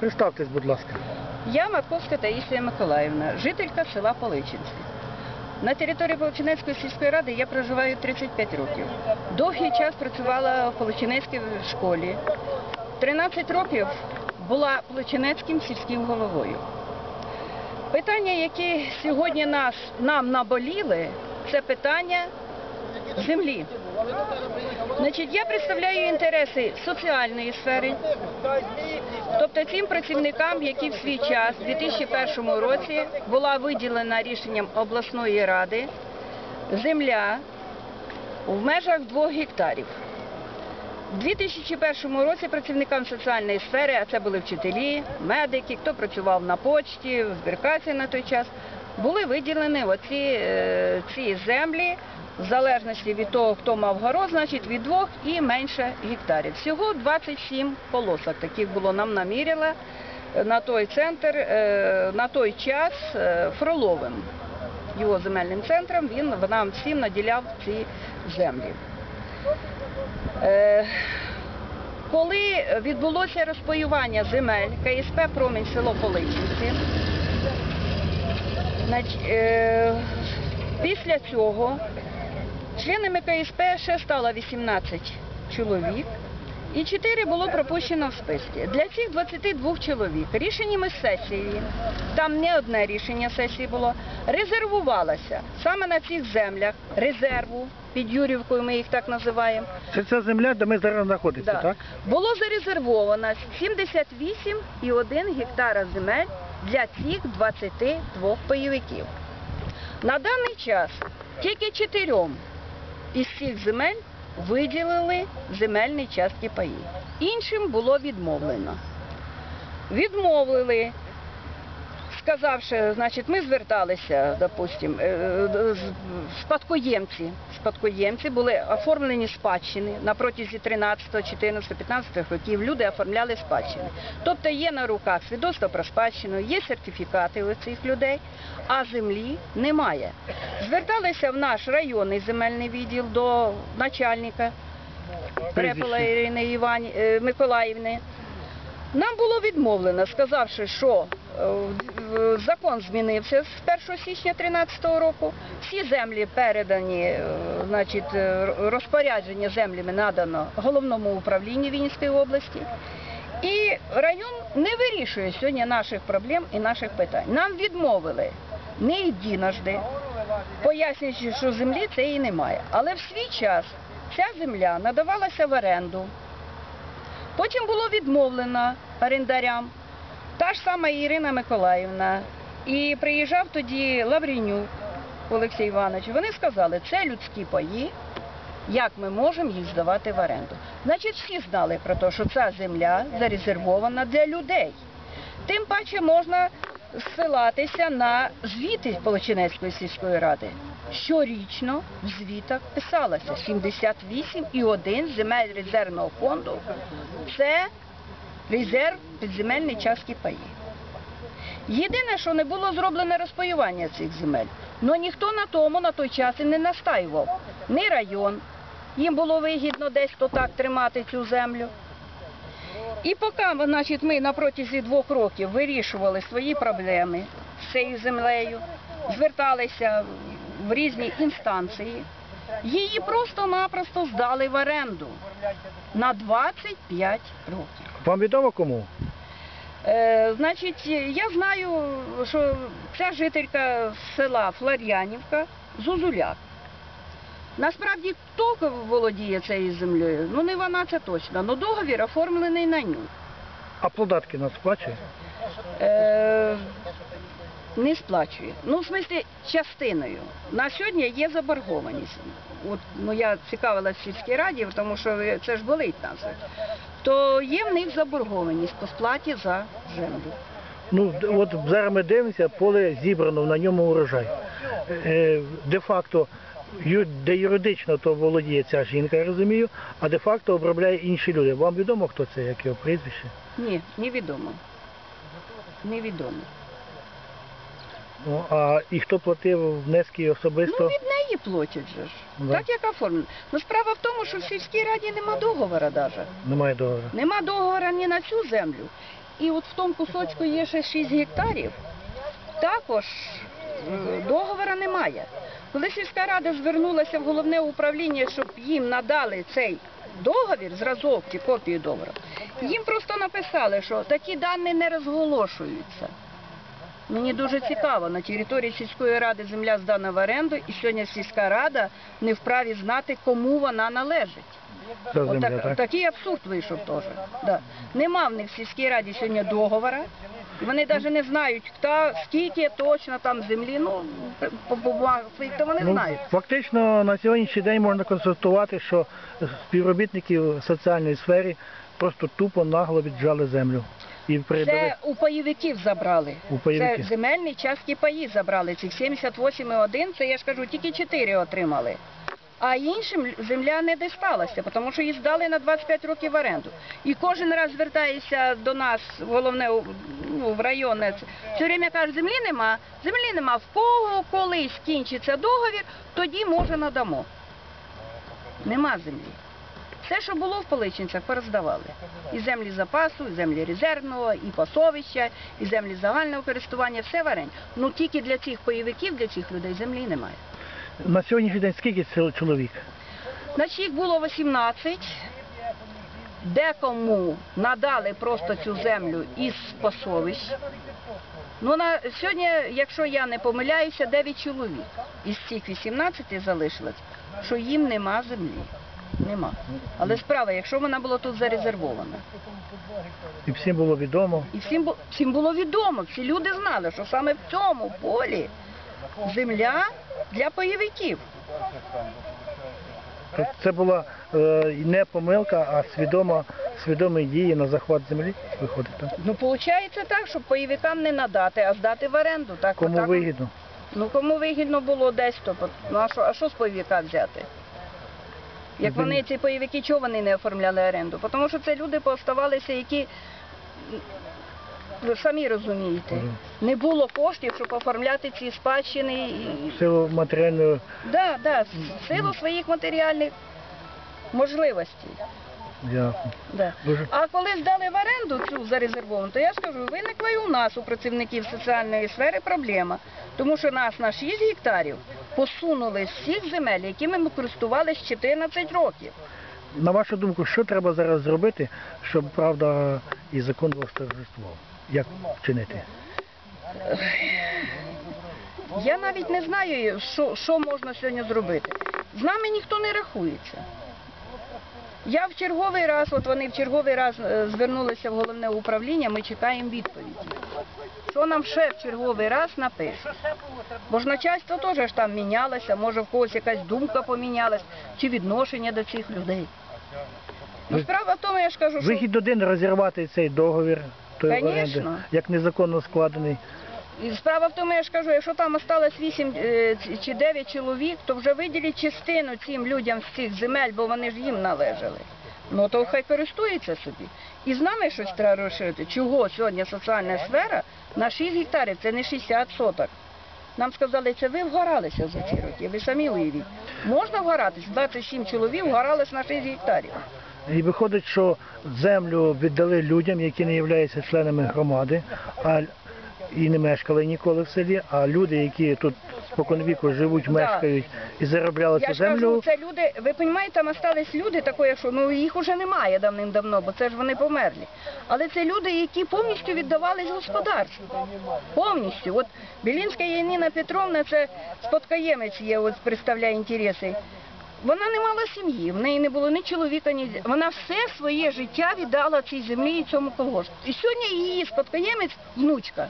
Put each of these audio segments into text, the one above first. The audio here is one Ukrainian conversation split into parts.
Представтесь, будь ласка. Я Марковська Таїсія Миколаївна, жителька села Поличинське. На території Поличинецької сільської ради я проживаю 35 років. Довгий час працювала в Поличинецькій школі. 13 років була Поличинецьким сільським головою. Питання, які сьогодні нас, нам наболіли, це питання землі. Значить, я представляю інтереси соціальної сфери, Тобто цим працівникам, які в свій час, у 2001 році, була виділена рішенням обласної ради земля в межах 2 гектарів. У 2001 році працівникам соціальної сфери, а це були вчителі, медики, хто працював на почті, в збіркації на той час, були виділені оці, е, ці землі в залежності від того, хто мав город, значить від 2 і менше гектарів. Всього 27 полосок таких було нам наміряла на той центр, е, на той час е, Фроловим. Його земельним центром він нам всім наділяв ці землі. Е, Коли відбулося розпаювання земель КСП Промінь село е, після цього членами КСП ще стало 18 чоловік, і 4 було пропущено в списки. Для цих 22 чоловік рішеннями сесії, там не одне рішення сесії було, резервувалося саме на цих землях резерву, під Юрівкою ми їх так називаємо, Це ця земля, де ми зараз знаходимося, Да. так? Було зарезервовано 78,1 гектара земель для цих 22 пайовиків. На даний час тільки чотирьом із цих земель виділили земельні частки паї. Іншим було відмовлено. Відмовили, сказавши, значить, ми зверталися, допустим, е, е, спадкоємці. Спадкоємці були оформлені спадщини на протязі 13, 14, 15 років. Люди оформляли спадщини. Тобто є на руках свідоцтво про спадщину, є сертифікати у цих людей, а землі немає. Зверталися в наш районний земельний відділ до начальника Препела Ірини Івані, е, Миколаївни. Нам було відмовлено, сказавши, що е, закон змінився з 1 січня 2013 року. Всі землі передані, е, значить, е, розпорядження землями надано головному управлінню Вінницької області. І район не вирішує сьогодні наших проблем і наших питань. Нам відмовили не єдиножди, пояснюючи, що землі це і немає. Але в свій час ця земля надавалася в оренду. Потім було відмовлено орендарям. Та ж сама Ірина Миколаївна. І приїжджав тоді Лаврінюк Олексій Іванович. Вони сказали, це людські паї, як ми можемо їх здавати в оренду. Значить, всі знали про те, що ця земля зарезервована для людей. Тим паче можна ссилатися на звіти Полочинецької сільської ради. Щорічно в звітах писалося 78,1 земель резервного фонду. Це резерв підземельні частки паї. Єдине, що не було зроблене розпаювання цих земель. Ну ніхто на тому на той час і не настаював. Ні район. Їм було вигідно десь то так тримати цю землю. І поки значить, ми на протязі двох років вирішували свої проблеми з цією землею, зверталися в різні інстанції, її просто-напросто здали в оренду на 25 років. Вам відомо кому? Е, значить, я знаю, що ця жителька села Флор'янівка Зузуляк. Насправді, хто володіє цією землею? Ну не вона це точно, але договір оформлений на ню. А податки нас сплачує? Е, не сплачує. Ну, в смислі, частиною. На сьогодні є заборгованість. От, ну, я цікавилася в сільській раді, тому що це ж болить нас. То є в них заборгованість по сплаті за землю. Ну, от зараз ми дивимося, поле зібрано, на ньому урожай. Е, де-факто, де юридично то володіє ця жінка, я розумію, а де-факто обробляє інші люди. Вам відомо, хто це, як його прізвище? Ні, невідомо. Невідомо. Ну, а і хто платив внески особисто? Ну, від неї платять же ж. Да. Так як оформлено. Ну, справа в тому, що в сільській раді нема договора навіть. Немає договору. Нема договора ні на цю землю. І от в тому кусочку є ще 6 гектарів. Також е, договора немає. Коли сільська рада звернулася в головне управління, щоб їм надали цей договір, зразок чи копію договору, їм просто написали, що такі дані не розголошуються. Мені дуже цікаво, на території сільської ради земля здана в оренду, і сьогодні сільська рада не вправі знати, кому вона належить. Земля, Отак- так? Такий абсурд вийшов теж. Да. Нема в них в сільській раді сьогодні договора. Вони навіть не знають, хто, скільки точно там землі, ну, по бумагах своїх, то вони Ну, знають. фактично на сьогоднішній день можна констатувати, що співробітники в соціальній сфері просто тупо нагло віджали землю. І передали. Це у пайовиків забрали. У пайовиків. Це земельні частки паї забрали. Цих 78,1, це я ж кажу, тільки 4 отримали. А іншим земля не дісталася, тому що її здали на 25 років в оренду. І кожен раз звертається до нас, головне, ну, в районне, все время каже, землі нема, землі нема. В кого колись кінчиться договір, тоді може надамо. Нема землі. Все, що було в Поличинцях, пороздавали. І землі запасу, і землі резервного, і пасовища, і землі загального користування, все в оренді. Ну тільки для цих пайовиків, для цих людей землі немає. На сьогоднішній день скільки чоловік? Значить, їх було 18. Декому надали просто цю землю із пасовищ. Ну, на сьогодні, якщо я не помиляюся, 9 чоловік із цих 18 залишилось, що їм нема землі. Нема. Але справа, якщо вона була тут зарезервована. І всім було відомо. І всім, всім було відомо, всі люди знали, що саме в цьому полі земля для пайовиків. Тобто Це була е, не помилка, а свідома, свідомі дії на захват землі. Виходить, так? Ну, виходить так, щоб пайовикам не надати, а здати в оренду. Так, Кому отак. вигідно? Ну, кому вигідно було десь, то ну, а що, а що з пайовика взяти? Як Він- вони, ці пайовики, чого вони не оформляли оренду? Тому що це люди пооставалися, які, ви самі розумієте, не було коштів, щоб оформляти ці спадщини. І... В силу матеріальної Да, да, в силу своїх матеріальних можливостей. Да. Дуже А коли здали в оренду цю зарезервовану, то я скажу, виникла і у нас, у працівників соціальної сфери, проблема. Тому що нас на 6 гектарів посунули з всіх земель, якими ми користувалися 14 років. на вашу думку, що треба зараз зробити, щоб правда і закон восторжествував? Як вчинити? Я навіть не знаю, що, що можна сьогодні зробити. З нами ніхто не рахується. Я в черговий раз, от вони в черговий раз е, звернулися в головне управління, ми чекаємо відповіді. Що нам ще в черговий раз напишуть? Бо ж начальство теж там мінялося, може в когось якась думка помінялась, чи відношення до цих людей. Ну, справа в тому, я ж кажу, що Вихід один розірвати цей договір той Конечно. оренди, як незаконно складений. І справа в тому, я ж кажу, якщо там осталось 8 е, чи 9 чоловік, то вже виділіть частину цим людям з цих земель, бо вони ж їм належали. Ну то хай користуються собі. І з нами щось треба розширити. Чого сьогодні соціальна сфера на 6 гектарів, це не 60 соток. Нам сказали, це ви вгоралися за ці роки, ви самі уявіть. Можна вгоратись? 27 чоловік вгорались на 6 гектарів. І виходить, що землю віддали людям, які не являються членами громади, а і не мешкали ніколи в селі, а люди, які тут споконвіку живуть, мешкають і заробляли Я цю ж кажу, землю, це люди, ви розумієте, там остались люди такої, що ну їх уже немає давним-давно, бо це ж вони померлі. Але це люди, які повністю віддавались господарству. Повністю. От Білінська Яніна Петровна, це спадкоємець є, от представляє інтереси. Вона не мала сім'ї, в неї не було ні чоловіка, ні. Вона все своє життя віддала цій землі і цьому колгоспу. І сьогодні її спадкоємець, внучка,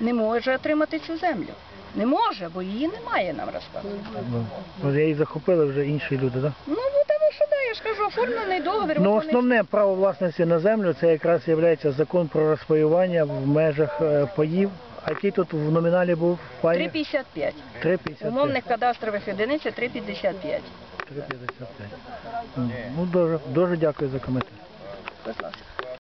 не може отримати цю землю. Не може, бо її немає, нам розказують. ну, її захопили вже інші люди, так? Ну, ну тому що да, я ж кажу, оформлений договір. Ну, вони- основне право власності на землю це якраз є закон про розпаювання в межах е, паїв. А який тут в номіналі був паї? 3,55. 3,55. Умовних кадастрових одиниць 3,55. 3,55. Ну, дуже, дуже дякую за коментар. Будь ласка.